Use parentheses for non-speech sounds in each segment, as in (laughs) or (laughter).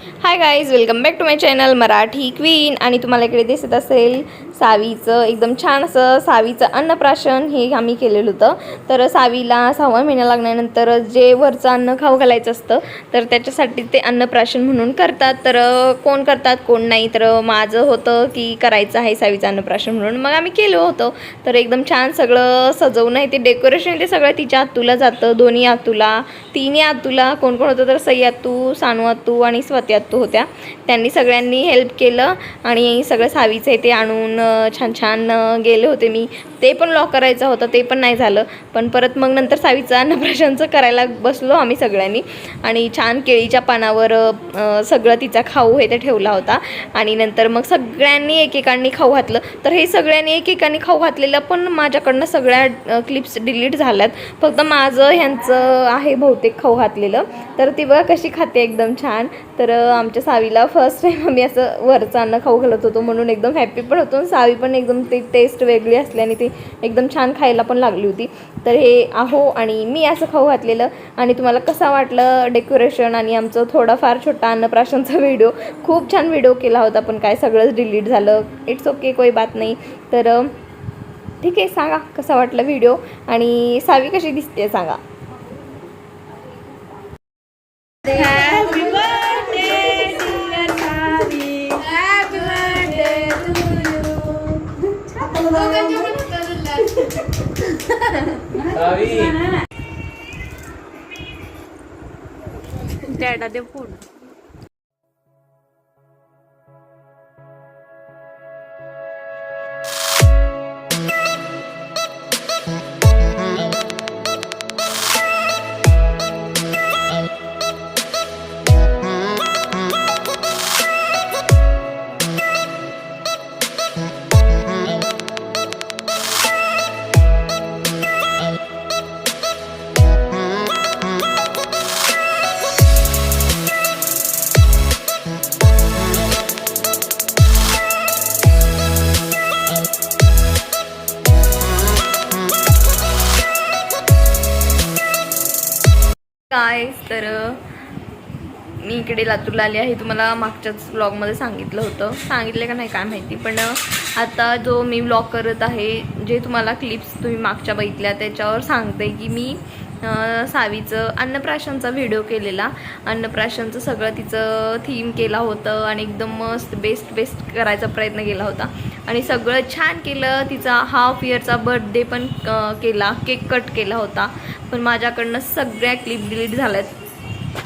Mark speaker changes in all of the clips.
Speaker 1: Hi guys welcome back to my channel Marathi queen आणि तुम्हाला इकडे दिसत असेल सावीचं एकदम छान असं सावीचं अन्नप्राशन हे आम्ही केलेलं होतं. तर सावीला सहावा महिना लागल्यानंतर जे वरचं अन्न खाऊ घालायचं असतं तर त्याच्यासाठी ते अन्नप्राशन म्हणून करतात. तर कोण करतात कोण नाही तर माझं होतं की करायचं आहे सावीचं अन्नप्राशन म्हणून. मग आम्ही केलं होतं. तर एकदम छान सगळं सजवून आहे ते डेकोरेशन ते सगळं तिच्या आतूला जातं दोन्ही आतूला. तिन्ही आतूला कोण कोण होतं तर सई आतू सानू आतू आणि स्वती आतू होत्या. त्यांनी सगळ्यांनी हेल्प केलं आणि सगळं सावीचं आहे ते आणून छान छान गेले होते मी. ते पण लॉक करायचं होतं ते पण नाही झालं. पण परत मग नंतर सावीचं अन्नप्राशनचं करायला बसलो आम्ही सगळ्यांनी. आणि छान केळीच्या पानावर सगळं तिचा खाऊ हे ते ठेवला होता. आणि नंतर मग सगळ्यांनी एकेकांनी खाऊ घातलं. तर हे सगळ्यांनी एकेकांनी खाऊ घातलेलं पण माझ्याकडनं सगळ्या क्लिप्स डिलीट झाल्यात. फक्त माझं ह्यांचं आहे बहुतेक खाऊ घातलेलं. तर ती बघा कशी खाते एकदम छान. तर आमच्या सावीला फर्स्ट टाईम आम्ही असं वरचं अन्न खाऊ घालत होतो म्हणून एकदम हॅपी पण होतो. आणि सावी पण एकदम ती टेस्ट वेगळी असल्याने ती एकदम छान खायला पण लागली होती. तर हे आहो आणि मी असं खाऊ घातलेलं आणि तुम्हाला कसा वाटलं डेकोरेशन आणि आमचं थोडाफार छोटा अन्नप्राशनचा (laughs) व्हिडिओ खूप छान व्हिडिओ केला होता पण काय सगळंच डिलीट झालं. इट्स ओके कोई बात नाही. तर ठीक आहे सांगा कसा वाटला व्हिडिओ आणि सावी कशी दिसते सांगा. ചേട്ടാ പോണു (laughs) काय तर मी इकडे लातूरला आली आहे. तुम्हाला मागच्याच व्लॉगमध्ये सांगितलं होतं. सांगितलं का नाही काय माहिती पण आता जो मी व्लॉग करत आहे जे तुम्हाला क्लिप्स तुम्ही मागच्या बघितल्या त्याच्यावर सांगते की मी सावीचं अन्नप्राशनचा व्हिडिओ केलेला. अन्नप्राशनचं सगळं तिचं थीम केला होतं आणि एकदम मस्त बेस्ट बेस्ट करायचा प्रयत्न केला होता. आणि सगळं छान केलं. तिचा हाफ इयरचा बर्थडे पण केला. केक कट केला होता. पण माझ्याकडनं सगळ्या क्लिप डिलीट झाल्यात.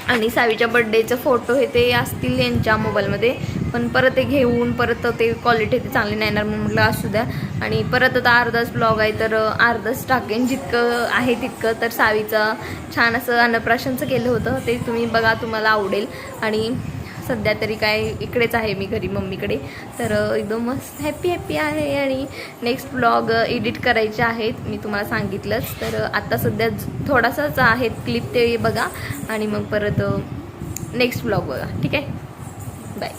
Speaker 1: आणि सावीच्या बड्डेचे फोटो हे ते असतील यांच्या मोबाईलमध्ये पण परत ते घेऊन परत ते क्वालिटी ते चांगली नाही येणार म्हणून म्हटलं असू द्या. आणि परत आता अर्धाच ब्लॉग आहे तर अर्धाच टाकेन. जितकं आहे तितकं. तर सावीचं छान असं अन्नप्राशनचं केलं होतं. ते तुम्ही बघा तुम्हाला आवडेल. आणि सध्या तरी काय इकडेच आहे मी घरी मम्मीकडे. तर एकदम मस्त हॅपी हॅपी आहे आणि नेक्स्ट ब्लॉग एडिट करायचे आहेत. मी तुम्हाला सांगितलंच. तर आत्ता सध्या थोडासाच आहेत क्लिप ते बघा आणि मग परत नेक्स्ट ब्लॉग बघा. ठीक आहे? बाय